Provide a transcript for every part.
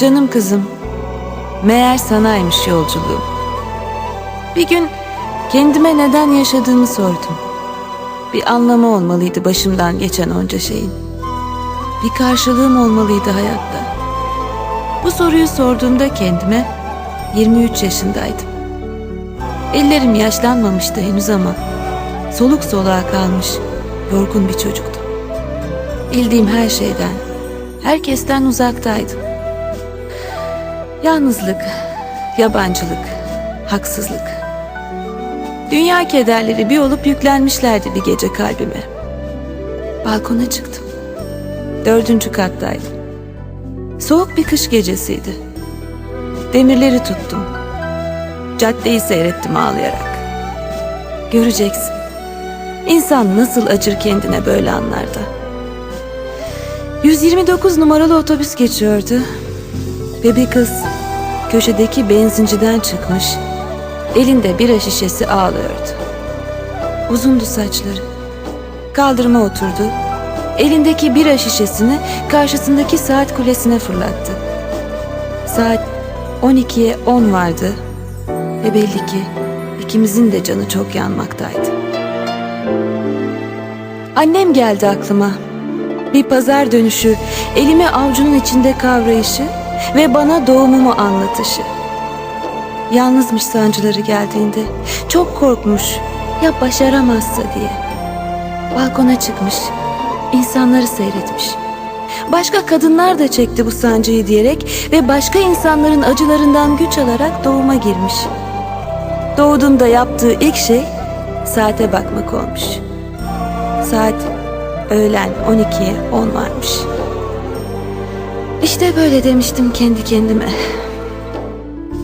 Canım kızım, meğer sanaymış yolculuğum. Bir gün kendime neden yaşadığımı sordum. Bir anlamı olmalıydı başımdan geçen onca şeyin. Bir karşılığım olmalıydı hayatta. Bu soruyu sorduğumda kendime 23 yaşındaydım. Ellerim yaşlanmamıştı henüz ama soluk soluğa kalmış yorgun bir çocuktum. Bildiğim her şeyden, herkesten uzaktaydım. Yalnızlık, yabancılık, haksızlık. Dünya kederleri bir olup yüklenmişlerdi bir gece kalbime. Balkona çıktım. Dördüncü kattaydım. Soğuk bir kış gecesiydi. Demirleri tuttum. Caddeyi seyrettim ağlayarak. Göreceksin. İnsan nasıl acır kendine böyle anlarda. 129 numaralı otobüs geçiyordu. Ve bir kız köşedeki benzinciden çıkmış. Elinde bira şişesi ağlıyordu. Uzundu saçları. Kaldırıma oturdu. Elindeki bira şişesini karşısındaki saat kulesine fırlattı. Saat 12'ye 10 vardı ve belli ki ikimizin de canı çok yanmaktaydı. Annem geldi aklıma. Bir pazar dönüşü, elimi avcunun içinde kavrayışı ve bana doğumumu anlatışı. Yalnızmış sancıları geldiğinde. Çok korkmuş. Ya başaramazsa diye. Balkona çıkmış. insanları seyretmiş. Başka kadınlar da çekti bu sancıyı diyerek ve başka insanların acılarından güç alarak doğuma girmiş. Doğduğunda yaptığı ilk şey saate bakmak olmuş. Saat öğlen 12'ye 10 varmış. İşte böyle demiştim kendi kendime.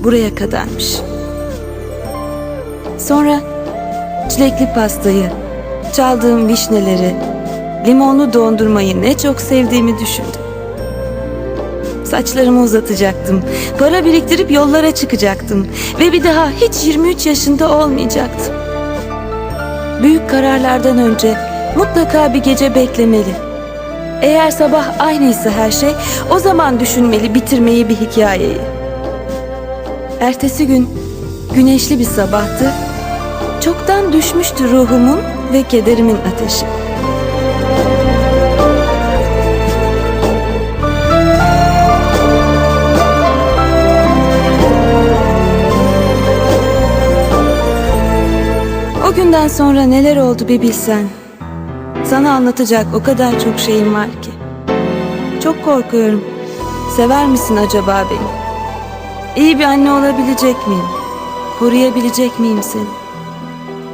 Buraya kadarmış. Sonra çilekli pastayı, çaldığım vişneleri, limonlu dondurmayı ne çok sevdiğimi düşündüm. Saçlarımı uzatacaktım. Para biriktirip yollara çıkacaktım. Ve bir daha hiç 23 yaşında olmayacaktım. Büyük kararlardan önce mutlaka bir gece beklemeli. Eğer sabah aynıysa her şey, o zaman düşünmeli bitirmeyi bir hikayeyi. Ertesi gün güneşli bir sabahtı. Çoktan düşmüştü ruhumun ve kederimin ateşi. O günden sonra neler oldu bir bilsen. Sana anlatacak o kadar çok şeyim var ki. Çok korkuyorum. Sever misin acaba beni? İyi bir anne olabilecek miyim? Koruyabilecek miyim seni?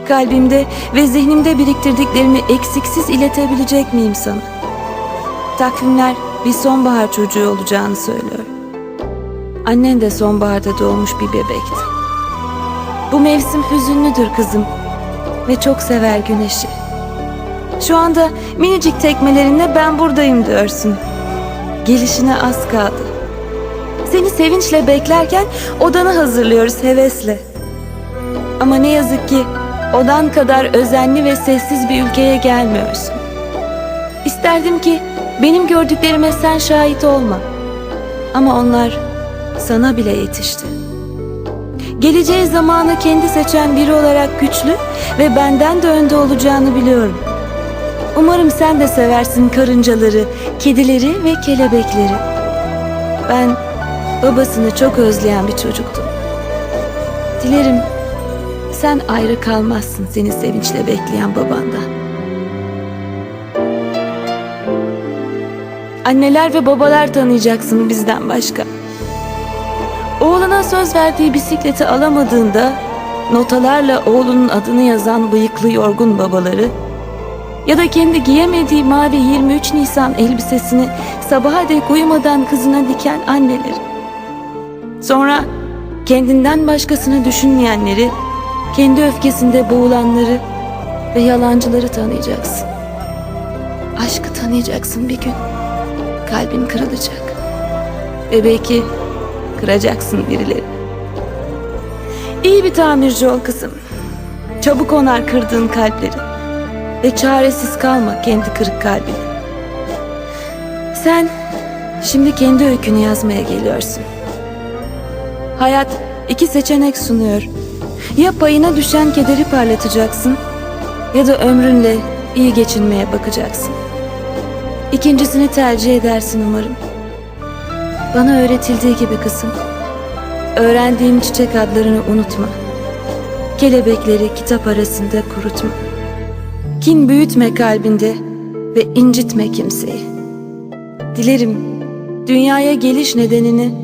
Kalbimde ve zihnimde biriktirdiklerimi eksiksiz iletebilecek miyim sana? Takvimler bir sonbahar çocuğu olacağını söylüyor. Annen de sonbaharda doğmuş bir bebekti. Bu mevsim hüzünlüdür kızım ve çok sever güneşi. Şu anda minicik tekmelerinle ben buradayım diyorsun. Gelişine az kaldı. Seni sevinçle beklerken odanı hazırlıyoruz hevesle. Ama ne yazık ki odan kadar özenli ve sessiz bir ülkeye gelmiyorsun. İsterdim ki benim gördüklerime sen şahit olma. Ama onlar sana bile yetişti. Geleceği zamanı kendi seçen biri olarak güçlü ve benden de önde olacağını biliyorum. Umarım sen de seversin karıncaları, kedileri ve kelebekleri. Ben babasını çok özleyen bir çocuktum. Dilerim sen ayrı kalmazsın seni sevinçle bekleyen babandan. Anneler ve babalar tanıyacaksın bizden başka. Oğluna söz verdiği bisikleti alamadığında notalarla oğlunun adını yazan bıyıklı yorgun babaları ya da kendi giyemediği mavi 23 Nisan elbisesini sabaha dek uyumadan kızına diken anneleri. Sonra kendinden başkasını düşünmeyenleri, kendi öfkesinde boğulanları ve yalancıları tanıyacaksın. Aşkı tanıyacaksın bir gün. Kalbin kırılacak. Ve belki kıracaksın birileri. İyi bir tamirci ol kızım. Çabuk onar kırdığın kalpleri. Ve çaresiz kalma kendi kırık kalbine. Sen Şimdi kendi öykünü yazmaya geliyorsun. Hayat iki seçenek sunuyor. Ya payına düşen kederi parlatacaksın ya da ömrünle iyi geçinmeye bakacaksın. İkincisini tercih edersin umarım. Bana öğretildiği gibi kızım. Öğrendiğim çiçek adlarını unutma. Kelebekleri kitap arasında kurutma. Kin büyütme kalbinde ve incitme kimseyi. Dilerim dünyaya geliş nedenini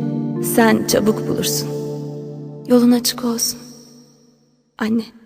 sen çabuk bulursun. Yolun açık olsun. Anne.